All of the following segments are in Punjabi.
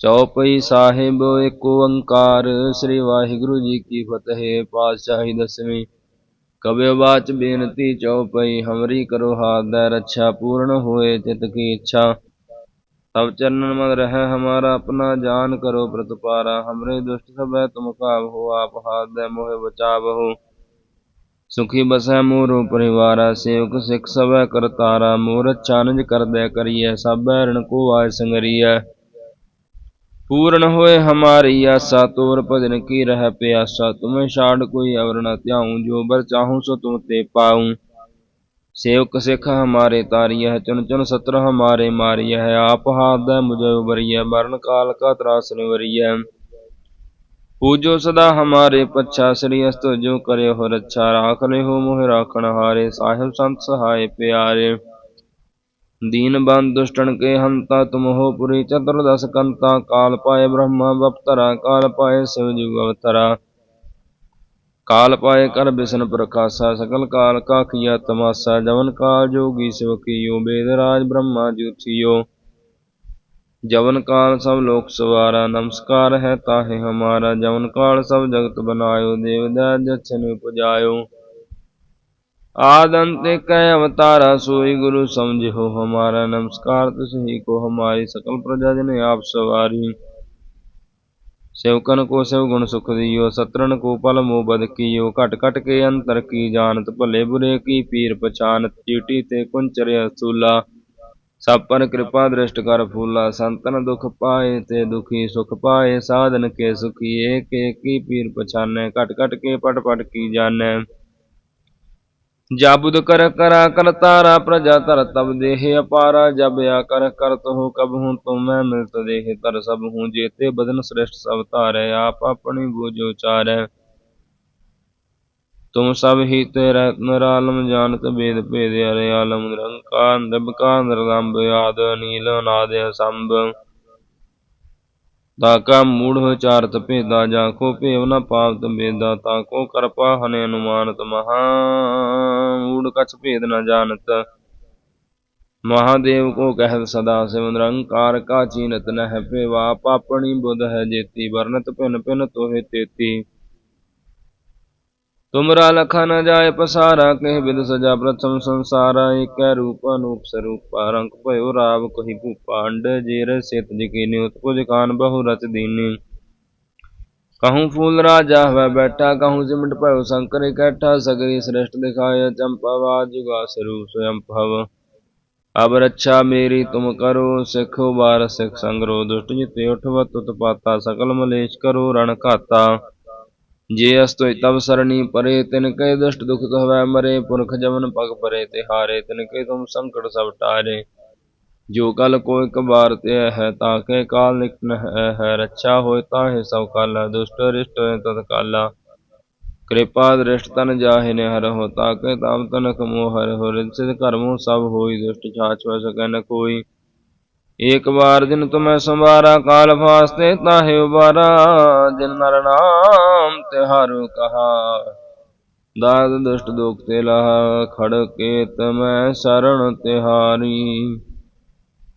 ਚੌਪਈ ਸਾਹਿਬ ਏਕ ਓੰਕਾਰ, ਸ੍ਰੀ ਵਾਹਿਗੁਰੂ ਜੀ ਕੀ ਫਤਿਹ, ਪਾਤਸ਼ਾਹੀ ਦਸਵੀਂ। ਕਬਿ ਬਾਚ ਬੇਨਤੀ ਚੌਪਈ ਹਮਰੀ ਕਰੋ ਹਾਥ ਦਾ ਰੱਛਾ, ਪੂਰਨ ਹੋਏ ਚਿਤ ਕੀ ਇੱਛਾ। ਸਭ ਚਰਨਨ ਮਨ ਰਹਿ ਹਮਾਰਾ, ਆਪਣਾ ਜਾਨ ਕਰੋ ਪ੍ਰਤਪਾਰਾ। ਹਮਰੇ ਦੁਸ਼ਟ ਸਭੈ, ਤੁਮ ਕਾਬ ਹੋ, ਆਪ ਹਾਥ ਦੇ ਮੋਹਿ ਬਚਾਵਹੁ। ਸੁਖੀ ਬਸੈ ਮੂਰ ਪਰਿਵਾਰਾ, ਸੇਵਕ ਸਿੱਖ ਸਭੈ ਕਰਤਾਰਾ। ਮੋਰ ਚਾਨਜ ਕਰਦੈ ਕਰੀਐ ਸਭੈ ਰਣ ਕੋ ਆਇ ਸੰਗਰੀਐ। पूर्ण होए हमारी आशा तोर भजन की रह प्यासा तुम्हें छाड़ कोई अवर न त्याऊं जो बर चाहूं सो तुम ते पाऊं सेवक सिख हमारे तारिय चुन चुन सत्र हमारे मारिय है आप हाथ दे मुझे उबरिय मरण काल का त्रास निवरिय पूजो सदा हमारे पच्छा श्री अस्त जो करे हो रच्छा राख ले हो मोह राखण हारे साहिब संत सहाय प्यारे दीनबन्धु के हन्ता तुमहो पुरी चतुर्दश कन्ता काल पाए ब्रह्मा बप्तरा काल पाए शिव जुग अवतरा काल पाए कर बिसन प्रकाशा सकल काल का किया तमाशा जवन काल जोगी शिव कियो वेदराज ब्रह्मा ज्योतियो जवन काल सब लोक सवारा नमस्कार है ताहे हमारा जवन काल सब जगत बनायो देवदा जच्छन पुजायो ਆਦ ਅੰਤ ਅਵਤਾਰਾ ਸੋਈ ਗੁਰੂ ਸਮਝਿਓ ਹਮਾਰਾ ਨਮਸਕਾਰ ਤੁਸਹੀ ਕੋ ਹਮਾਰੀ ਸਕਲ ਪ੍ਰਜਾ ਜਨ ਆਪ ਸਵਾਰੀ। ਸੇਵਕਨ ਕੋ ਸੇਵ ਗੁਣ ਸੁਖ ਦਿਓ ਸਤਰਨ ਕੋ ਪਲ ਮੋ ਬਦ ਕੀਓ, ਘਟ ਘਟ ਕੇ ਅੰਤਰ ਕੀ ਜਾਣਤ, ਭਲੇ ਬੁਰੇ ਕੀ ਪੀਰ ਪਛਾਨਤ, ਚੀਟੀ ਤੇ ਕੁੰਚਰਿਆ ਸੂਲਾ ਸਭ ਪਰ ਕਿਰਪਾ ਦ੍ਰਿਸ਼ਟ ਕਰ ਫੂਲਾ, ਸੰਤਨ ਦੁਖ ਪਾਏ ਤੇ ਦੁਖੀ ਸੁਖ ਪਾਏ, ਸਾਧਨ ਕੇ ਸੁਖੀ, ਏਕ ਏਕੀ ਪੀਰ ਪਛਾਨੈ, ਘਟ ਘਟ ਕੇ ਪਟ ਪਟ ਕੀ ਜਾਣੈ। जाबुद कर करा कर तारा प्रजा तर तब देह अपारा जब या कर करत हो कब हूँ तुम मैं मिलत देह तर सब हूँ जेते बदन श्रेष्ठ सब तारे आप अपनी बूझो चारे तुम सब ही तेरे निरालम जानत वेद भेद अरे आलम निरंकार निरबका निरलंब आद नील नाद असंभ ਤਾਕਾ ਮੂੜ ਵਿਚਾਰਤ ਭੇਦਾ ਜਾਂ ਕੋ ਭੇਵ ਨ ਪਾਵਤ ਬੇਦਾ, ਤਾ ਕੋ ਕਰਪਾ ਹਨੇ ਅਨੁਮਾਨਤ ਮਹਾ ਮੂੜ ਕਛ ਭੇਦ ਨ ਜਾਣਤ। ਮਹਾਦੇਵ ਕੋ ਕਹਿਤ ਸਦਾ ਸਿਵ ਨਿਰੰਕਾਰ ਕਾ ਚੀਨਤ ਨਹਿ ਭੇਵਾ, ਪਾਪਣੀ ਬੁਧ ਹੈ ਜੇਤੀ ਵਰਨਤ ਭਿਨ ਭਿਨ ਤੋਹਿ ਤੇਤੀ। ਤੁਮਰਾ ਲਖਾ ਨਾ ਜਾਏ ਪਸਾਰਾ, ਕਹਿ ਬਿਦ ਸਜਾ ਪ੍ਰਥਮ ਸੰਸਾਰਾ, ਏਕੈ ਰੂਪ ਅਨੂਪ ਸਰੂਪਾ ਰੰਗ ਭਇਓ ਰਾਵ ਕਹੀ ਭੂਪਾ ਅੰਡ ਜੇਰ ਸਿਤ ਜਕੀਨੇ ਉਤਪੁਜ ਕਾਨ ਬਹੁ ਰਚ ਦੀਨੇ। ਕਹੂੰ ਫੂਲ ਰਾਜਾ ਹਵੈ ਬੈਠਾ, ਕਹੂੰ ਸਿਮਟ ਭਇਓ ਸੰਕਰ ਇਕੱਠਾ ਸਗਰੀ ਸ੍ਰਿਸ਼ਟ ਦਿਖਾਇਆ ਚੰਪਾਵਾ ਜੁਗਾ ਸਰੂਪ ਸਵਯੰ ਭਵ। ਅਬ ਰੱਛਾ ਮੇਰੀ ਤੁਮ ਕਰੋ, ਸਿਖੋ ਬਾਰ ਸਿਖ ਸੰਗਰੋ, ਦੁਸ਼ਟ ਜਿਤੇ ਉਠਵਤ ਤੁਤ ਪਾਤਾ ਸਕਲ ਮਲੇਸ਼ ਕਰੋ, ਰਣ ਘਾਤਾ। ਜੇ ਅਸਤੋਇ ਤਬ ਸਰਣੀ ਪਰੇ, ਤਿਨ ਕੈ ਦੁਸ਼ਟ ਦੁਖ ਹਵੈ ਮਰੇ, ਪੁਰਖ ਜਮਨ ਪਗ ਪਰੇ ਤਿਹਾਰੇ ਤਿਨ ਕੈ ਤੁਮ ਸੰਕਟ ਸਭ ਟਾਰੇ। ਜੋ ਕਲ ਕੋ ਇਕ ਬਾਰ ਤੇ ਹੈ ਤਾਕੇ ਕਾਲ ਨਿਕਨ ਹੈ ਹੈ ਰੱਛਾ ਹੋਇ ਤਾਹੇ ਸਭ ਕਾਲਾ, ਦੁਸ਼ਟ ਰਿਸ਼ਟ ਹੋਇ ਤਤ ਕਾਲਾ। ਕਿਰਪਾ ਦ੍ਰਿਸ਼ਟ ਤਨ ਜਾਹਿ ਨੇ ਹਰ ਹੋ ਤਾਕੇ ਤਾਮ ਤਨਕ ਮੋਹ ਹੋ ਰਿਦ ਕਰਮੋ ਸਭ ਹੋਈ, ਦੁਸ਼ਟ ਛਾਛ ਵ ਸਕੈ ਨ ਕੋਈ। ਏਕ ਵਾਰ ਦਿਨ ਤੁਮੈ ਸੰਵਾਰਾ ਕਾਲ ਫਾਸਤੇ ਤਾਹੇ ਉਬਾਰਾ ਦਿਨ ਨਰ ਨਾਮ ਤਿਹਾਰੋ ਕਹਾ। ਦਾਦ ਦੁਸ਼ਟ ਦੁਖ ਤੇ ਲਹਾ ਖੜ ਕੇ ਤਮੈ ਸਰਣ ਤਿਹਾਰੀ।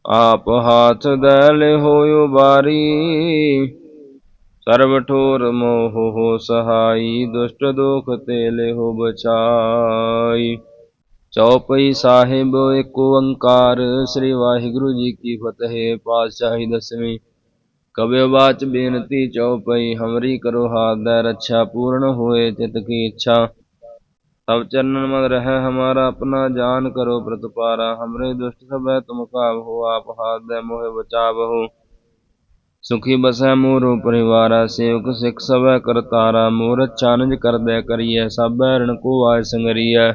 ਆਪ ਹਾਥ ਦਲ ਹੋਇਓ ਬਾਰੀ ਸਰਬ ਠੋਰ ਮੋਹ ਹੋ ਸਹਾਈ, ਦੁਸ਼ਟ ਦੁਖ ਤੇ ਲਿਹੁ ਬਚਾਈ ਚੌਪਈ ਸਾਹਿਬ ਏਕ ਓੰਕਾਰ, ਸ੍ਰੀ ਵਾਹਿਗੁਰੂ ਜੀ ਕੀ ਫਤਿਹ। ਪਾਤਸ਼ਾਹੀ ਦਸਵੀਂ ਕਬਿ ਬਾਚ ਬੇਨਤੀ ਚੌਪਈ ਹਮਰੀ ਕਰੋ ਹਾਥ ਦਾ ਰੱਛਾ, ਪੂਰਨ ਹੋਏ ਚਿਤ ਕੀ ਇੱਛਾ। ਸਭ ਚਰਨਨ ਮਨ ਰਹਿ ਹਮਾਰਾ, ਆਪਣਾ ਜਾਨ ਕਰੋ ਪ੍ਰਤਪਾਰਾ। ਹਮਰੇ ਦੁਸ਼ਟ ਸਭੈ ਤੁਮ ਕਾਬ ਹੋ ਆਪ ਹਾਥ ਦੇ ਮੋਹਿ ਬਚਾਵਹੁ ਸੁਖੀ ਬਸੈ ਮੂਰ ਪਰਿਵਾਰਾ, ਸੇਵਕ ਸਿੱਖ ਸਭੈ ਕਰਤਾਰਾ। ਮੋਰ ਚਾਨਜ ਕਰਦੈ ਕਰੀਐ ਸਭੈ ਰਣ ਕੋ ਆਇ ਸੰਗਰੀਐ।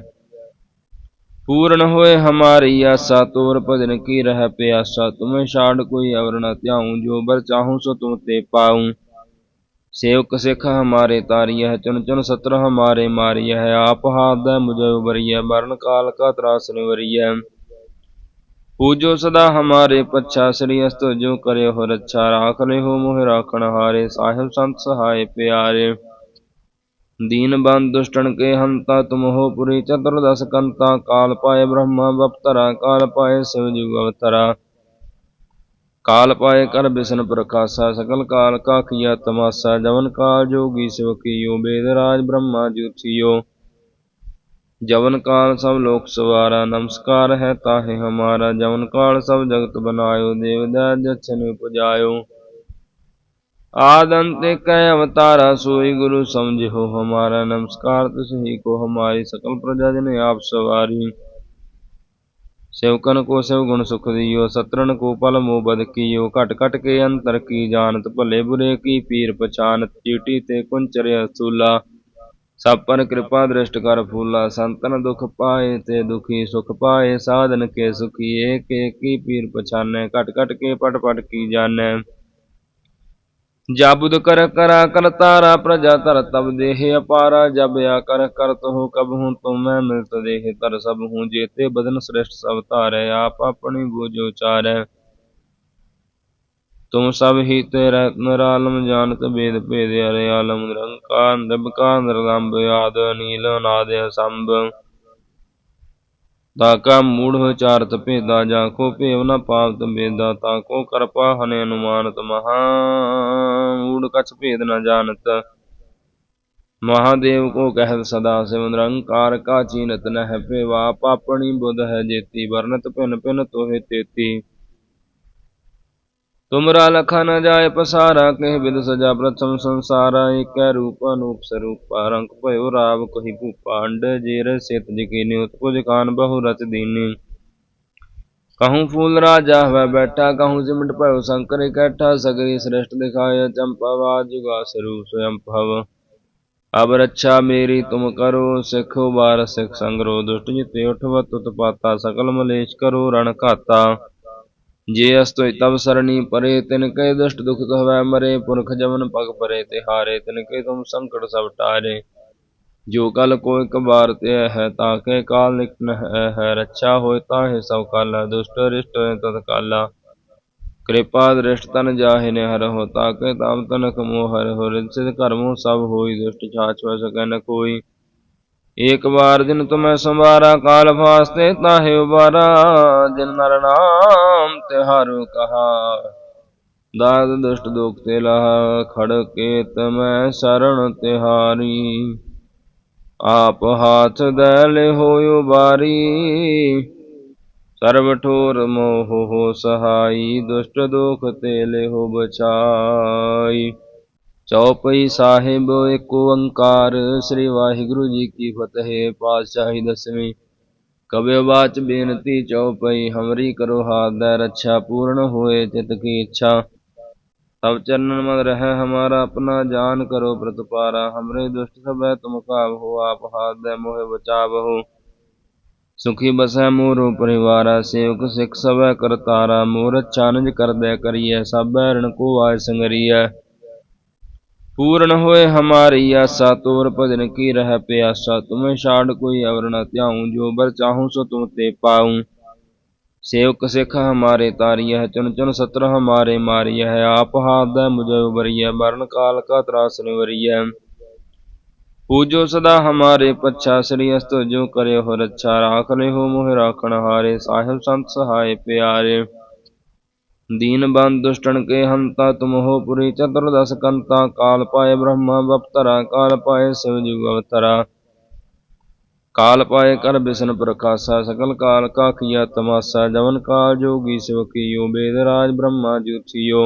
पूर्ण होए हमारी आशा तोर भजन की रह प्यासा तुम्हें छाड़ कोई अवर न त्याऊं जो बर चाहूं सो तुम ते पाऊं सेवक सिख हमारे तारिय चुन चुन सत्र हमारे मारिय है आप हाथ दे मुझे उबरिय मरण काल का त्रास निवरिय पूजो सदा हमारे पच्छा श्री अस्त जो करे हो रच्छा राख ले हो मोह राखण हारे साहिब संत सहाय प्यारे दीनबन्धुष्टनके हन्ता तुमहो पुरी चतुर्दशकन्ता कालपाय ब्रह्म वप्तरा कालपाय शिवजुगवतरा काल पाए कर बिसन प्रकाशा सकल काल का किया तमाशा जवन काल जोगी शिव कियो वेदराज ब्रह्मा ज्योतियो जवन काल सब लोक सवारा नमस्कार है ताहे हमारा जवन काल सब जगत बनायो देवदा जक्षन पुजायो ਆਦ ਅੰਤ ਅਵਤਾਰਾ ਸੋਈ ਗੁਰੂ ਸਮਝਿਓ ਹਮਾਰਾ ਨਮਸਕਾਰ, ਤਿਸ ਹੀ ਕੋ ਹਮਾਰੀ ਸਕਲ ਪ੍ਰਜਾ ਜਨ ਆਪ ਸਵਾਰੀ। ਸੇਵਕਨ ਕੋ ਸੇਵ ਗੁਣ ਸੁਖ ਦਿਓ ਸਤਰਨ ਕੋ ਪਲ ਮੋ ਬਦ ਕੀਓ, ਘਟ ਘਟ ਕੇ ਅੰਤਰ ਕੀ ਜਾਣਤ, ਭਲੇ ਬੁਰੇ ਕੀ ਪੀਰ ਪਛਾਨਤ, ਚੀਟੀ ਤੇ ਕੁੰਚਰਿਆ ਸੂਲਾ। ਸਭ ਪਰ ਕਿਰਪਾ ਦ੍ਰਿਸ਼ਟ ਕਰ ਫੂਲਾ, ਸੰਤਨ ਦੁਖ ਪਾਏ ਤੇ ਦੁਖੀ ਸੁਖ ਪਾਏ, ਸਾਧਨ ਕੇ ਸੁਖੀ ਏਕ ਏਕੀ ਪੀਰ ਪਛਾਨੈ, ਘਟ ਘਟ ਕੇ ਪਟ ਪਟ ਕੀ ਜਾਣੈ। ਜਾਬੁਦ ਕਰ ਕਰਾ ਕਰ ਤਾਰਾ ਪ੍ਰਜਾ ਤਰ ਤਬ ਦੇਹ ਅਪਾਰਾ, ਜਬ ਆ ਕਰ ਕਰਤ ਹੋ ਕਬ ਹੂੰ ਤੁਮ ਮੈਂ ਮਿਲਤ ਦੇਹ ਤਰ ਸਭ ਹੂੰ, ਜੇਤੇ ਬਦਨ ਸ੍ਰਿਸ਼ਟ ਸਭ ਧਾਰੈ, ਆਪ ਆਪਣੀ ਬੋਝ ਉਚਾਰੈ ਤੁਮ ਸਭ ਹੀ ਤੇ ਰਹਿਤ ਨਿਰਾਲਮ ਜਾਣਤ ਬੇਦ ਭੇਦ ਅਰੇ ਆਲਮ ਨਿਰੰਕਾਰ, ਨਿਰਭਕਾਰ ਨਿਰਲੰਭ ਆਦ ਨੀਲ ਨਾਦ ਅਸੰਭ। ਤਾਕਾ ਮੂੜ ਵਿਚਾਰਤ ਭੇਦਾ ਜਾਂ ਕੋ ਭੇਵ ਨ ਪਾਵਤ ਬੇਦਾ, ਤਾ ਕੋ ਕਰਪਾ ਹਨੇ ਅਨੁਮਾਨਤ ਮਹਾ ਮੂੜ ਕਛ ਭੇਦ ਨ ਜਾਣਤ। ਮਹਾਦੇਵ ਕੋ ਕਹਿਤ ਸਦਾ ਸਿਵ ਨਿਰੰਕਾਰ ਕਾ ਚੀਨਤ ਨਹਿ ਪੇਵਾ ਪਾਪਣੀ ਬੁਧ ਹੈ ਜੇਤੀ ਵਰਨਤ ਭਿਨ ਭਿਨ ਤੋਹਿ ਤੇਤੀ। ਤੁਮਰਾ ਲਖਾ ਨਾ ਜਾਏ ਪਸਾਰਾ, ਕਹਿ ਬਿਦ ਸਜਾ ਪ੍ਰਥਮ ਸੰਸਾਰਾ, ਏਕੈ ਰੂਪ ਅਨੂਪ ਸਰੂਪਾ ਰੰਗ ਭਇਓ ਰਾਵ ਕਹੀ ਭੂਪਾ ਅੰਡ ਜੇਰ ਸਿਤ ਜਕੀਨੇ ਉਤਪੁਜ ਕਾਨ ਬਹੁ ਰਚ ਦੀਨੇ। ਕਹੂੰ ਫੂਲ ਰਾਜਾ ਹਵੈ ਬੈਠਾ, ਕਹੂੰ ਸਿਮਟ ਭਇਓ ਸੰਕਰ ਇਕੱਠਾ ਸਗਰੀ ਸ੍ਰਿਸ਼ਟ ਦਿਖਾਇਆ ਚੰਪਾਵਾ ਜੁਗਾ ਸਰੂਪ ਸਵਯੰ ਭਵ। ਅਬ ਰੱਛਾ ਮੇਰੀ ਤੁਮ ਕਰੋ, ਸਿਖੋ ਬਾਰ ਸਿਖ ਸੰਗਰੋ, ਦੁਸ਼ਟ ਜਿਤੇ ਉਠਵਤ ਤੁਤ ਪਾਤਾ ਸਕਲ ਮਲੇਸ਼ ਕਰੋ, ਰਣ ਘਾਤਾ। ਜੇ ਅਸਤੋਇ ਤਬ ਸਰਣੀ ਪਰੇ, ਤਿਨ ਕੈ ਦੁਸ਼ਟ ਦੁਖ ਹਵੈ ਮਰੇ, ਪੁਰਖ ਜਮਨ ਪਗ ਪਰੇ ਤੇ ਹਾਰੇ ਤਿਨ ਕੈ ਤੁਮ ਸੰਕਟ ਸਭ ਟਾਰੇ। ਜੋ ਕਲ ਕੋ ਇਕ ਬਾਰ ਤੇ ਹੈ ਤਾਕੇ ਕਾਲ ਨਿਕਨ ਹੈ ਹੈ ਰੱਛਾ ਹੋਇ ਤਾਹੇ ਸਭ ਕਾਲਾ, ਦੁਸ਼ਟ ਰਿਸ਼ਟ ਤਤ ਕਾਲਾ। ਕਿਰਪਾ ਦ੍ਰਿਸ਼ਟ ਤਨ ਜਾਹਿ ਨੇ ਹਰ ਹੋ ਤਾਕੇ ਤਾਮ ਤਨਕ ਮੋਹ ਹਰ ਹੋ ਰਿਦ ਕਰਮੋ ਸਭ ਹੋਈ ਦੁਸ਼ਟ ਛਾਛ ਵ ਸਕੈ ਨ ਕੋਈ। ਏਕ ਵਾਰ ਦਿਨ ਤੁਮੈ ਸੰਵਾਰਾ ਕਾਲ ਫਾਸਤੇ ਤਾਹੇ ਉਬਾਰਾ ਦਿਨ ਨਰ ਨਾਮ ਤਿਹਾਰੋ ਕਹਾ। ਦਾਦ ਦੁਸ਼ਟ ਦੁਖ ਤੇ ਲਾਹ ਖੜ ਕੇ ਤਮੈ ਸਰਣ ਤਿਹਾਰੀ। ਆਪ ਹਾਥ ਦਲ ਹੋਇਓ ਬਾਰੀ ਸਰਬ ਠੋਰ ਮੋਹ ਹੋ ਸਹਾਈ, ਦੁਸ਼ਟ ਦੁਖ ਤੇ ਲਿਹੁ ਬਚਾਈ ਚੌਪਈ ਸਾਹਿਬ ਇੱਕ ਓੰਕਾਰ, ਸ੍ਰੀ ਵਾਹਿਗੁਰੂ ਜੀ ਕੀ ਫਤਿਹ। ਪਾਤਸ਼ਾਹੀ ਦਸਵੀਂ ਕਬਿ ਬਾਚ ਬੇਨਤੀ ਚੌਪਈ ਹਮਰੀ ਕਰੋ ਹਾਥ ਦਾ ਰੱਛਾ, ਪੂਰਨ ਹੋਏ ਚਿਤ ਕੀ ਇੱਛਾ। ਤਬ ਚਰਨਨ ਮਨ ਰਹਿ ਹਮਾਰਾ, ਆਪਣਾ ਜਾਨ ਕਰੋ ਪ੍ਰਤਪਾਰਾ। ਹਮਰੇ ਦੁਸ਼ਟ ਸਭੈ ਤੁਮ ਕਾਬ ਹੋ, ਆਪ ਹਾਥ ਦੇ ਮੋਹਿ ਬਚਾਵਹੁ ਸੁਖੀ ਬਸੈ ਮੋਰੋ ਪਰਿਵਾਰਾ, ਸੇਵਕ ਸਿਖ ਸਭੈ ਕਰਤਾਰਾ। ਮੋਰ ਚਾਨਜ ਕਰਦੈ ਕਰੀਐ ਸਭੈ ਰਣ ਕੋ ਆਇ ਸੰਗਰੀਐ। पूर्ण होए हमारी आशा तोर भजन की रह प्यासा तुम्हें छाड़ कोई अवर न त्याऊं जो बर चाहूं सो तुम ते पाऊं सेवक सिख हमारे तारिय है चुन चुन सत्र हमारे मारिय है आप हाथ दे मुझे उबरिय मरण काल का त्रास निवरिय पूजो सदा हमारे पच्छा श्री अस्त जो करे हो रच्छा राख ले हो मोह राखण हारे साहिब संत सहाय प्यारे दीन बंद दुष्टन के हंता तुम हो पुरी चतुर्दश कंता काल पाए ब्रह्मा बपतरा काल पाए शिव जुग अवतरा काल पाए कर बिसन प्रकाशा सकल काल का किया तमाशा जवन काल जोगी शिव कियो वेद राज ब्रह्मा ज्योतियो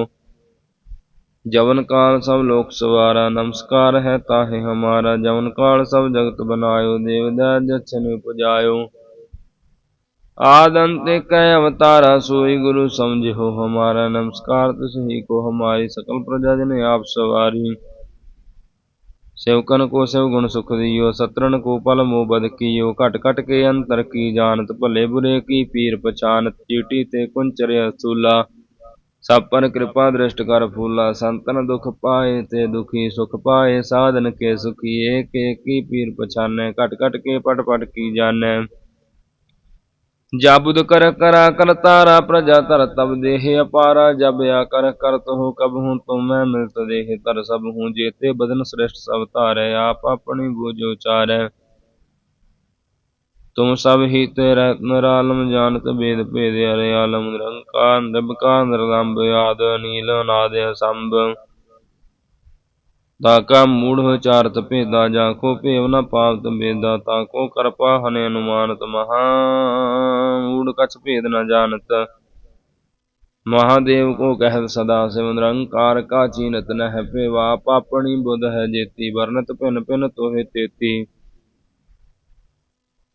जवन काल सब लोक सवारा नमस्कार है ताहे हमारा जवन काल सब जगत बनायो देव जछन उपजायो आदंत कै अवतारा सोई गुरु समझो हमारा नमस्कार तुसही को हमारी सकल प्रजा जन आप सवारी सेवकन को सेव गुण सुख दियो सत्रन को पल मोह बद कियो घट घट के अंतर की जानत भले बुरे की पीर पछानत चीटी ते कुंचर असूला सब पर कृपा दृष्ट कर फूला संतन दुख पाए ते दुखी सुख पाए साधन के सुखी एक एक की पीर पछाने घट घट के पट पट की जाने जाबुद कर करा कर तारा प्रजा तर तब देह अपारा जब आ कर करत हो कब हूँ तुम मैं मिलत देह तर सब हूँ जेते बदन श्रेष्ठ सब तारे आप अपनी बोझ उचारे तुम सब ही ते रहत निरालम जानत वेद भेद अरे आलम निरंकार निरबका निरलंब आद नील नाद असंभ ਤਾਕਾ ਮੂੜ ਵਿਚਾਰਤ ਭੇਦਾ ਜਾਂ ਕੋ ਭੇਵ ਨ ਪਾਵਤ ਬੇਦਾ, ਤਾ ਕੋ ਕਰਪਾ ਹਨੇ ਅਨੁਮਾਨਤ ਮਹਾ ਮੂੜ ਕਛ ਭੇਦ ਨ ਜਾਣਤ। ਮਹਾਦੇਵ ਕੋ ਕਹਿਤ ਸਦਾ ਸਿਵ ਨਿਰੰਕਾਰ ਕਾ ਚੀਨਤ ਨਹਿ ਭੇਵਾ, ਪਾਪਣੀ ਬੁਧ ਹੈ ਜੇਤੀ ਵਰਨਤ ਭਿਨ ਭਿਨ ਤੋਹਿ ਤੇਤੀ।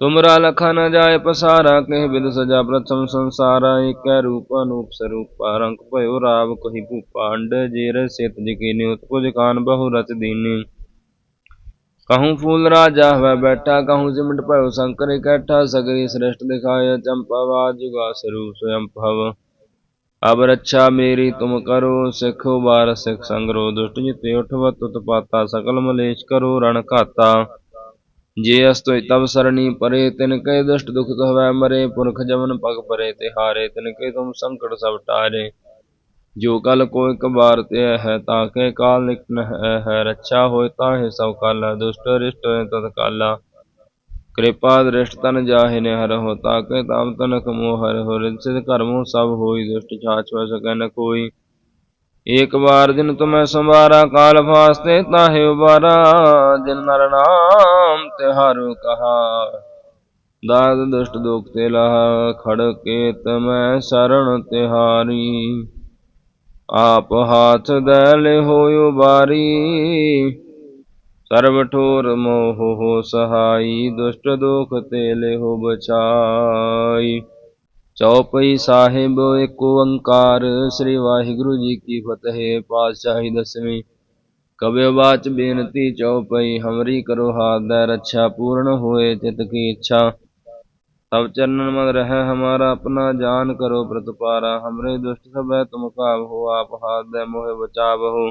ਤੁਮਰਾ ਲਖਾ ਨਾ ਜਾਏ ਪਸਾਰਾ, ਕਹਿ ਬਿਦ ਸਜਾ ਪ੍ਰਥਮ ਸੰਸਾਰਾ, ਏਕੈ ਰੂਪ ਅਨੂਪ ਸਰੂਪਾ ਰੰਗ ਭਇਓ ਰਾਵ ਕਹੀ ਭੂਪਾ ਅੰਡ ਜੇਰ ਸਿਤ ਜਕੀਨੇ ਉਤਪੁਜ ਕਾਨ ਬਹੁ ਰਚ ਦੀਨੇ। ਕਹੂੰ ਫੂਲ ਰਾਜਾ ਹਵੈ ਬੈਠਾ, ਕਹੂੰ ਸਿਮਟ ਭਇਓ ਸੰਕਰ ਇਕੱਠਾ ਸਗਰੀ ਸ੍ਰਿਸ਼ਟ ਦਿਖਾਇਆ ਚੰਪਾਵਾ ਜੁਗਾ ਸਰੂਪ ਸਵਯੰ ਭਵ। ਅਬ ਰੱਛਾ ਮੇਰੀ ਤੁਮ ਕਰੋ, ਸਿਖੋ ਬਾਰ ਸਿਖ ਸੰਗਰੋ, ਦੁਸ਼ਟ ਜਿਤੇ ਉਠਵਤ ਤੁਤ ਪਾਤਾ ਸਕਲ ਮਲੇਸ਼ ਕਰੋ, ਰਣ ਘਾਤਾ। ਜੇ ਅਸਤੋਇ ਤਬ ਸਰਣੀ ਪਰੇ, ਤਿਨ ਕੈ ਦੁਸ਼ਟ ਦੁਖ ਹਵੈ ਮਰੇ, ਪੁਰਖ ਜਮਨ ਪਗ ਪਰੇ, ਤੇ ਹਾਰੇ, ਤਿਨ ਕੈ ਤੁਮ ਸੰਕਟ ਸਭ ਟਾਰੇ। ਜੋ ਕਲ ਕੋ ਇਕ ਬਾਰ ਤੇ ਹੈ ਤਾਕੇ ਕਾਲ ਨਿਕਨ ਹੈ ਹੈ ਰੱਛਾ ਹੋਇ ਤਾਹੇ ਸਭ ਕਾਲਾ, ਦੁਸ਼ਟ ਰਿਸ਼ਟ ਹੋਇ ਤਤ ਕਾਲਾ। ਕਿਰਪਾ ਦ੍ਰਿਸ਼ਟ ਤਨ ਜਾਹਿ ਨੇ ਹਰ ਹੋ ਤਾਕੇ ਤਾਮ ਤਨਕ ਮੋਹ ਹਰ ਹੋ ਰਿਸਿਤ ਕਰਮੋ ਸਭ ਹੋਈ ਦੁਸ਼ਟ ਛਾਛ ਵ ਸਕੈ ਨ ਕੋਈ। ਏਕ ਵਾਰ ਦਿਨ ਤੁਮੈ ਸੰਵਾਰਾ ਕਾਲ ਫਾਸਤੇ ਤਾਹੇ ਉਬਾਰਾ, ਜਿਨ ਨਰ ਨਾਮ ਤਿਹਾਰੂ ਕਹਾ। ਦਾਦ ਦੁਸ਼ਟ ਦੁਖ ਤੇ ਲਹਾ ਖੜ ਕੇ ਤਮੈ ਸਰਣ ਤਿਹਾਰੀ। ਆਪ ਹਾਥ ਦੈ ਲਿਹੋ ਬਾਰੀ ਸਰਬ ਠੋਰ ਮੋਹ ਹੋ ਸਹਾਈ, ਦੁਸ਼ਟ ਦੁਖ ਤੇ ਲਿਹੋ ਬਚਾਈ ਚੌਪਈ ਸਾਹਿਬ ਏਕ ਓੰਕਾਰ, ਸ੍ਰੀ ਵਾਹਿਗੁਰੂ ਜੀ ਕੀ ਫਤਿਹ, ਪਾਤਸ਼ਾਹੀ ਦਸਵੀਂ। ਕਬਿ ਬਾਚ ਬੇਨਤੀ ਚੌਪਈ ਹਮਰੀ ਕਰੋ ਹਾਥ ਦਾ ਰੱਛਾ, ਪੂਰਨ ਹੋਏ ਚਿਤ ਕੀ ਇੱਛਾ। ਸਭ ਚਰਨਨ ਮਨ ਰਹਿ ਹਮਾਰਾ, ਆਪਣਾ ਜਾਨ ਕਰੋ ਪ੍ਰਤਪਾਰਾ। ਹਮਰੇ ਦੁਸ਼ਟ ਸਭੈ ਤੁਮ ਕਾਬ ਹੋ ਆਪ ਹਾਥ ਦੇ ਮੋਹਿ ਬਚਾਵਹੁ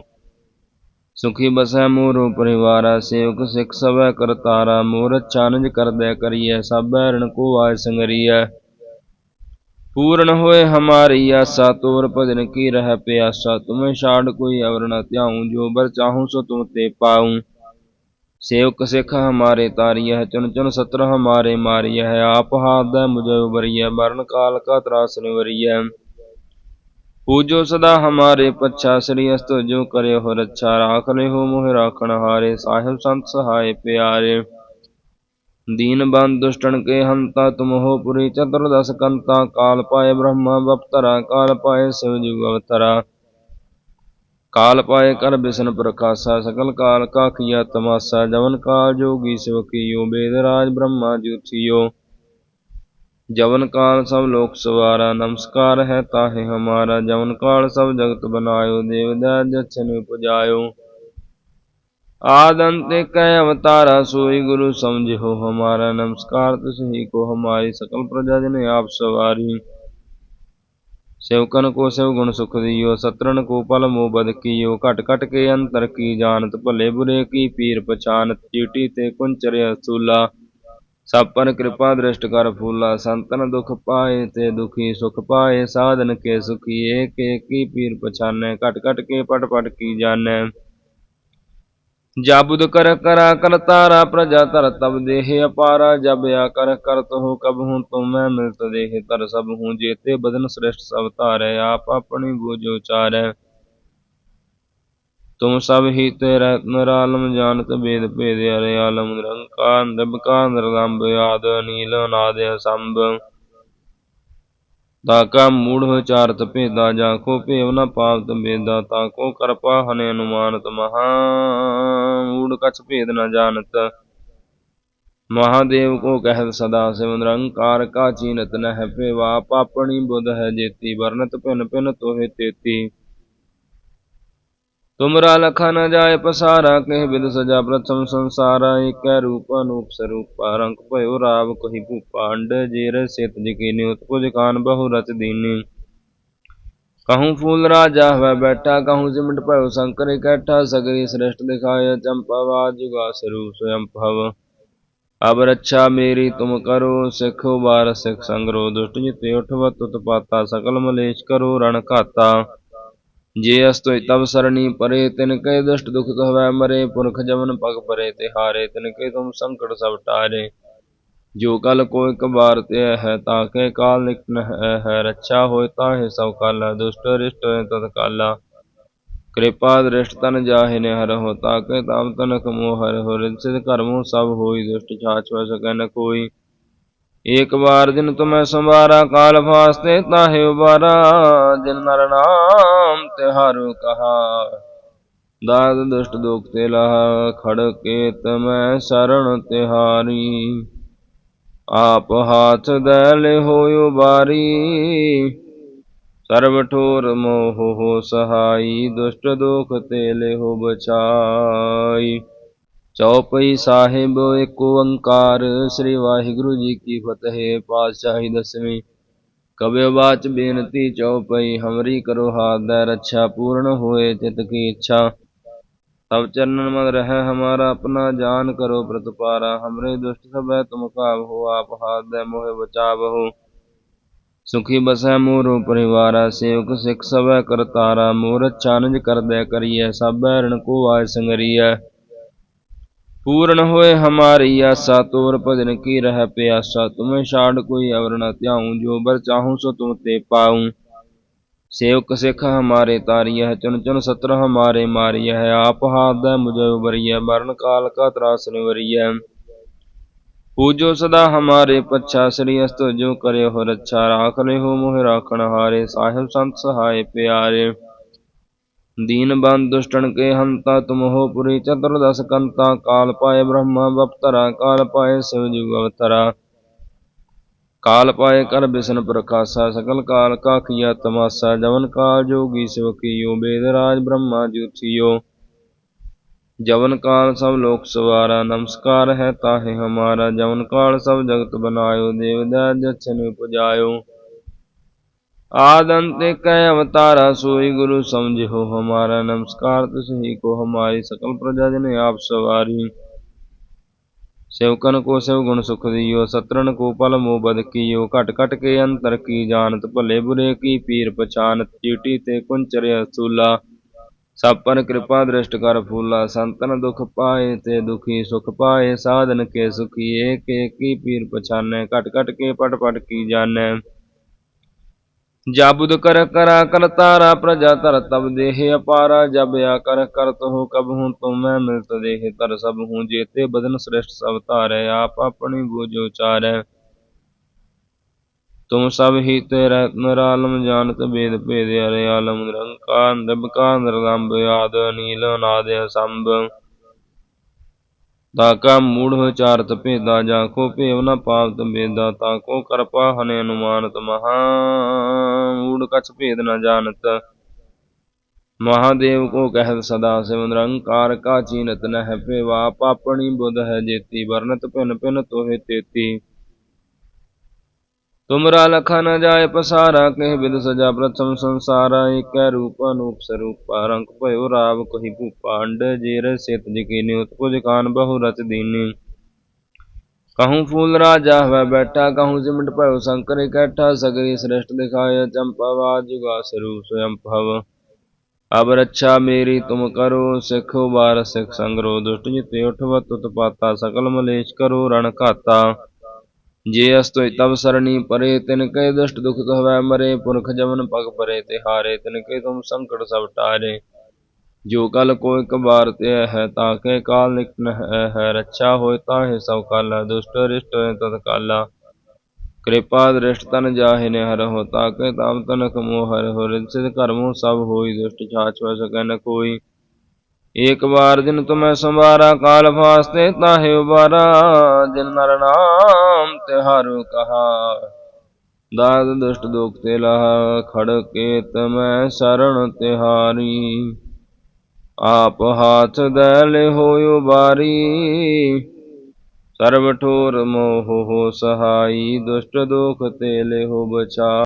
ਸੁਖੀ ਬਸੈ ਮੂਰ ਪਰਿਵਾਰਾ, ਸੇਵਕ ਸਿੱਖ ਸਭੈ ਕਰਤਾਰਾ। ਮੋਰ ਚਾਨਜ ਕਰਦੈ ਕਰੀਐ ਸਭੈ ਰਣ ਕੋ ਆਇ ਸੰਗਰੀਐ। पूर्ण होए हमारी आशा तोर भजन की रह प्यासा तुम्हें छाड़ कोई अवर न त्याऊं जो बर चाहूं सो तुम ते पाऊं सेवक सिख हमारे तारिय है चुन चुन सत्र हमारे मारिय है आप हाथ दे मुझे उबरिय मरण काल का त्रास निवरिय पूजो सदा हमारे पच्छा श्री अस्त जो करे हो रच्छा राख ले हो मोह राखण हारे साहिब संत सहाय प्यारे दीन बंद दुष्टन के हंता तुम हो पुरी चतुर्दश कंता काल पाए ब्रह्मा बपतरा काल पाए शिव जुग अवतरा काल पाए कर बिसन प्रकाशा सकल काल का किया तमाशा जवन काल जोगी शिव कियो वेद राज ब्रह्मा ज्योतियो जवन काल सब लोक सवारा नमस्कार है ताहे हमारा जवन काल सब जगत बनायो देव दया जछन पुजायो ਆਦ ਅੰਤ ਅਵਤਾਰਾ ਸੋਈ ਗੁਰੂ ਸਮਝਿਓ ਹਮਾਰਾ ਨਮਸਕਾਰ, ਤਿਸ ਹੀ ਕੋ ਹਮਾਰੀ ਸਕਲ ਪ੍ਰਜਾ ਜਨ ਆਪ ਸਵਾਰੀ। ਸੇਵਕਨ ਕੋ ਸੇਵ ਗੁਣ ਸੁਖ ਦਿਓ, ਸਤਰਣ ਕੋ ਪਲ ਮੋ ਬਦ ਕੀਓ, ਘਟ ਘਟ ਕੇ ਅੰਤਰ ਕੀ ਜਾਣਤ, ਭਲੇ ਬੁਰੇ ਕੀ ਪੀਰ ਪਛਾਨਤ, ਚੀਟੀ ਤੇ ਕੁੰਚਰਿਆ ਸੂਲਾ ਸਭ ਪਰ ਕਿਰਪਾ ਦ੍ਰਿਸ਼ਟ ਕਰ ਫੂਲਾ, ਸੰਤਨ ਦੁਖ ਪਾਏ ਤੇ ਦੁਖੀ ਸੁਖ ਪਾਏ, ਸਾਧਨ ਕੇ ਸੁਖੀ ਏਕ ਏਕੀ ਪੀਰ ਪਛਾਨੈ, ਘਟ ਘਟ ਕੇ ਪਟ ਪਟ ਕੀ ਜਾਣੈ। जाबुद कर करा कर तारा प्रजा तर तब देह अपारा जब या कर करत हो कब हूँ तुम मैं मिलत देह तर सब हूँ जेते बदन श्रेष्ठ सब तारे आप अपनी बूझ उचारे तुम सब ही ते रहत निरालम जानत वेद भेद अरे आलम निरंकार निरबका निरलंब आद नील नाद असंभ ਤਾਕਾ ਮੂੜ ਵਿਚਾਰਤ ਭੇਦਾ ਜਾਂ ਕੋ ਭੇਵ ਨ ਪਾਵਤ ਬੇਦਾ, ਤਾ ਕੋ ਕਰਪਾ ਹਨੇ ਅਨੁਮਾਨਤ ਮਹਾ ਮੂੜ ਕਛ ਭੇਦ ਨ ਜਾਣਤ। ਮਹਾਦੇਵ ਕੋ ਕਹਿਤ ਸਦਾ ਸਿਵ ਨਿਰੰਕਾਰ ਕਾ ਚੀਨਤ ਨਹਿ ਪੇਵਾ ਪਾਪਣੀ ਬੁਧ ਹੈ ਜੇਤੀ ਵਰਨਤ ਭਿਨ ਭਿਨ ਤੋਹਿ ਤੇਤੀ। ਤੁਮਰਾ ਲਖਾ ਨਾ ਜਾਏ ਪਸਾਰਾ, ਕਹਿ ਬਿਦ ਸਜਾ ਪ੍ਰਥਮ ਸੰਸਾਰਾ, ਏਕੈ ਰੂਪ ਅਨੂਪ ਸਰੂਪਾ ਰੰਗ ਭਇਓ ਰਾਵ ਕਹੀ ਭੂਪਾ ਅੰਡ ਜੇਰ ਸਿਤ ਜਕੀਨੇ ਉਤਪੁਜ ਕਾਨ ਬਹੁ ਰਚ ਦੀਨੇ। ਕਹੂੰ ਫੂਲ ਰਾਜਾ ਹਵੈ ਬੈਠਾ, ਕਹੂੰ ਸਿਮਟ ਭਇਓ ਸੰਕਰ ਇਕੱਠਾ ਸਗਰੀ ਸ੍ਰਿਸ਼ਟ ਦਿਖਾਇਆ ਚੰਪਾਵਾ ਜੁਗਾ ਸਰੂਪ ਸਵਯੰ ਭਵ। ਅਬ ਰੱਛਾ ਮੇਰੀ ਤੁਮ ਕਰੋ, ਸਿਖੋ ਬਾਰ ਸਿਖ ਸੰਗਰੋ, ਦੁਸ਼ਟ ਜਿਤੇ ਉਠਵਤ ਤੁਤ ਪਾਤਾ ਸਕਲ ਮਲੇਸ਼ ਕਰੋ, ਰਣ ਘਾਤਾ। ਜੇ ਅਸਤੋਇ ਤਬ ਸਰਣੀ ਪਰੇ, ਤਿਨ ਕੈ ਦੁਸ਼ਟ ਦੁਖ ਹਵੈ ਮਰੇ, ਪੁਰਖ ਜਮਨ ਪਗ ਪਰੇ, ਤੇ ਹਾਰੇ, ਤਿਨ ਕੈ ਤੁਮ ਸੰਕਟ ਸਭ ਟਾਰੇ। ਜੋ ਕਲ ਕੋਈ ਕਬਾਰ ਤੇ ਹੈ ਤਾਕੇ ਕਾਲ ਨਿਕਟ ਹੈ ਹੈ ਰੱਛਾ ਹੋਏ ਤਾਹੇ ਸਭ ਕਾਲਾ, ਦੁਸ਼ਟ ਰਿਸ਼ਟ ਹੋਏ ਤਤ ਕਾਲਾ। ਕਿਰਪਾ ਦ੍ਰਿਸ਼ਟ ਤਨ ਜਾਹਿ ਨੇ ਹਰ ਹੋ ਤਾਕੇ ਤਾਮ ਤਨਕ ਮੋਹ ਹਰ ਹੋ ਰਿਦ ਕਰਮੋ ਸਭ ਹੋਈ, ਦੁਸ਼ਟ ਛਾਛ ਵ ਸਕੈ ਨ ਕੋਈ। ਏਕ ਵਾਰ ਦਿਨ ਤੁਮੈ ਸੰਵਾਰਾ ਕਾਲ ਫਾਸਤੇ ਤਾਹੇ ਉਬਾਰਾ, ਜਿਨ ਨਰ ਨਾਮ ਤਿਹਾਰੋ ਕਹਾ। ਦਾਦ ਦੁਸ਼ਟ ਦੁਖ ਤੇ ਲਾਹ ਖੜ ਕੇ ਤਮੈ ਸਰਣ ਤਿਹਾਰੀ। ਆਪ ਹਾਥ ਦੈ ਲਿਹੁ ਉਬਾਰੀ, ਸਰਬ ਠੋਰ ਮੋਹ ਹੋ ਸਹਾਈ, ਦੁਸ਼ਟ ਦੁਖ ਤੇ ਲਿਹੁ ਬਚਾਈ ਚੌਪਈ ਸਾਹਿਬ ਏਕ ਓੰਕਾਰ, ਸ੍ਰੀ ਵਾਹਿਗੁਰੂ ਜੀ ਕੀ ਫਤਿਹ। ਪਾਤਸ਼ਾਹੀ ਦਸਵੀਂ ਕਬਿ ਬਾਚ ਬੇਨਤੀ ਚੌਪਈ ਹਮਰੀ ਕਰੋ ਹਾਥ ਦਾ ਰੱਛਾ, ਪੂਰਨ ਹੋਏ ਚਿਤ ਕੀ ਇੱਛਾ। ਸਭ ਚਰਨਨ ਮਨ ਰਹਿ ਹਮਾਰਾ, ਆਪਣਾ ਜਾਨ ਕਰੋ ਪ੍ਰਤਪਾਰਾ। ਹਮਰੇ ਦੁਸ਼ਟ ਸਭੈ ਤੁਮ ਕਾਬ ਹੋ ਆਪ ਹਾਥ ਦੇ ਮੋਹਿ ਬਚਾਵਹੁ ਸੁਖੀ ਬਸੈ ਮੂਰ ਪਰਿਵਾਰਾ, ਸੇਵਕ ਸਿੱਖ ਸਭੈ ਕਰਤਾਰਾ। ਮੂਰ ਚਾਨਜ ਕਰਦੈ ਕਰੀਐ ਸਭੈ ਰਣ ਕੋ ਆਇ ਸੰਗਰੀਐ। पूर्ण होए हमारी आशा तोर भजन की रह प्यासा तुम्हें छाड़ कोई अवर न त्याऊं जो बर चाहूं सो तुम ते पाऊं सेवक सिख हमारे तारिय चुन चुन सत्र हमारे मारिय आप हाथ दे मुझे उबरिय मरण काल का त्रास निवरिय पूजो सदा हमारे पच्छा श्री अस्त जो करे हो रच्छा राख ले हो मोह राखण हारे साहिब संत सहाय प्यारे दीन बंद दुष्टन के हंता तुम हो पुरी चतुर्दश कंता काल पाए ब्रह्मा बपतरा काल पाए शिव जुग अवतरा काल पाए कर बिसन प्रकाशा सकल काल का किया तमाशा जवन काल जोगी शिव कियो वेद राज ब्रह्मा ज्योतियो जवन काल सब लोक सवारा नमस्कार है ताहे हमारा जवन काल सब जगत बनायो देव जछन पुजायो ਆਦ ਅੰਤ ਅਵਤਾਰਾ ਸੋਈ ਗੁਰੂ ਸਮਝਿਓ ਹਮਾਰਾ ਨਮਸਕਾਰ, ਤਿਸ ਹੀ ਕੋ ਹਮਾਰੀ ਸਕਲ ਪ੍ਰਜਾ ਜਨ ਆਪ ਸਵਾਰੀ। ਸੇਵਕਨ ਕੋ ਸੇਵ ਗੁਣ ਸੁਖ ਦਿਓ ਸਤਰਨ ਕੋ ਪਲ ਮੋ ਬਦ ਕੀਓ, ਘਟ ਘਟ ਕੇ ਅੰਤਰ ਕੀ ਜਾਣਤ, ਭਲੇ ਬੁਰੇ ਕੀ ਪੀਰ ਪਛਾਨਤ, ਚੀਟੀ ਤੇ ਕੁੰਚਰਿਆ ਸੂਲਾ ਸਭ ਪਰ ਕਿਰਪਾ ਦ੍ਰਿਸ਼ਟ ਕਰ ਫੂਲਾ, ਸੰਤਨ ਦੁਖ ਪਾਏ ਤੇ ਦੁਖੀ ਸੁਖ ਪਾਏ, ਸਾਧਨ ਕੇ ਸੁਖੀ ਏਕ ਏਕੀ ਪੀਰ ਪਛਾਨੈ, ਘਟ ਘਟ ਕੇ ਪਟ ਪਟ ਕੀ ਜਾਣੈ। जाबुद कर करा कर तारा प्रजा तर तब देह अपारा जब या कर करत हो कब हूँ तुम मैं मिलत देह तर सब हूँ जेते बदन श्रेष्ठ सब तारे आप अपनी बूझो चारे तुम सब ही तेरे निरालम जानत वेद भेद अरे आलम निरंकार निरबका निरलंब आद नील नाद असंभ ਤਾ ਕਾ ਮੂੜ ਚਾਰਤ ਭੇਦਾ ਜਾ ਕੋ ਭੇਵ ਨ ਪਾਵਤ ਬੇਦਾ, ਤਾ ਕੋ ਕਰਪਾ ਹਨੇ ਅਨੁਮਾਨਤ ਮਹਾ ਮੂੜ ਕਛ ਭੇਦ ਨਾ ਜਾਣਤ। ਮਹਾਦੇਵ ਕੋ ਕਹਿਤ ਸਦਾ ਸਿਵ ਨਿਰੰਕਾਰ ਕਾ ਚੀਨਤ ਨਹਿ ਭੇਵਾ, ਪਾਪਣੀ ਬੁੱਧ ਹੈ ਜੇਤੀ ਵਰਨਤ ਭਿਨ ਭਿਨ ਤੋਹਿ ਤੇਤੀ। ਤੁਮਰਾ ਲਖਾ ਨਾ ਜਾਏ ਪਸਾਰਾ, ਕਹਿ ਬਿਦ ਸਜਾ ਪ੍ਰਥਮ ਸੰਸਾਰਾ, ਏਕੈ ਰੂਪ ਅਨੂਪ ਸਰੂਪਾ ਰੰਗ ਭਇਓ ਰਾਵ ਕਹੀ ਭੂਪਾ ਅੰਡ ਜੇਰ ਸਿਤ ਜਕੀਨੇ ਉਤਪੁਜ ਕਾਨ ਬਹੁ ਰਚ ਦੀਨੇ। ਕਹੂੰ ਫੂਲ ਰਾਜਾ ਹਵੈ ਬੈਠਾ, ਕਹੂੰ ਸਿਮਟ ਭਇਓ ਸੰਕਰ ਇਕੱਠਾ ਸਗਰੀ ਸ੍ਰਿਸ਼ਟ ਦਿਖਾਇਆ ਚੰਪਾਵਾ ਜੁਗਾ ਸਰੂਪ ਸਵਯੰ ਭਵ। ਅਬ ਰੱਛਾ ਮੇਰੀ ਤੁਮ ਕਰੋ, ਸਿਖੋ ਬਾਰ ਸਿਖ ਸੰਗਰੋ, ਦੁਸ਼ਟ ਜਿਤੇ ਉਠਵਤ ਤੁਤ ਪਾਤਾ ਸਕਲ ਮਲੇਸ਼ ਕਰੋ, ਰਣ ਘਾਤਾ। ਜੇ ਅਸਤੋਇ ਤਬ ਸਰਣੀ ਪਰੇ, ਤਿਨ ਕੈ ਦੁਸ਼ਟ ਦੁਖ ਹੋਵੇ ਮਰੇ, ਪੁਰਖ ਜਮਨ ਪਗ ਪਰੇ, ਤੇ ਹਾਰੇ, ਤਿਨ ਕੈ ਤੁਮ ਸੰਕਟ ਸਭ ਟਾਰੇ। ਜੋ ਕਲ ਕੋ ਇਕ ਬਾਰ ਤੇ ਹੈ, ਤਾਂ ਕੇ ਕਾਲ ਨਿਕਨ ਹੈ ਰੱਛਾ ਹੋਇ ਤਾਹੇ ਸਭ ਕਾਲਾ, ਦੁਸ਼ਟ ਰਿਸ਼ਟ ਹੋਇ ਤਤ ਕਾਲਾ। ਕਿਰਪਾ ਦ੍ਰਿਸ਼ਟ ਤਨ ਜਾਹੇ ਨੇ ਹਰ ਹੋ ਤਾਕੇ ਤਾਮ ਤਨਕ ਮੋਹਰ ਹੋ ਰਿਸਿਦ ਕਰਮੋ ਸਭ ਹੋਈ, ਦੁਸ਼ਟ ਛਾਛ ਹੋ ਸਕੈ ਏਕ ਵਾਰ ਦਿਨ ਤੁਮੈ ਸੰਵਾਰਾ ਕਾਲ ਫਾਸਤੇ ਤਾਹੇ ਉਬਾਰਾ ਦਿਨ ਨਰ ਨਾਮ ਤਿਹਾਰੋ ਕਹਾ। ਦਾਦ ਦੁਸ਼ਟ ਦੁਖ ਤੇ ਲਹਾ ਖੜ ਕੇ ਤਮੈ ਸਰਣ ਤਿਹਾਰੀ। ਆਪ ਹਾਥ ਦਲ ਹੋਇਓ ਬਾਰੀ ਸਰਬ ਠੋਰ ਮੋਹ ਹੋ ਸਹਾਈ, ਦੁਸ਼ਟ ਦੁਖ ਤੇ ਲਿਹੋ ਬਚਾ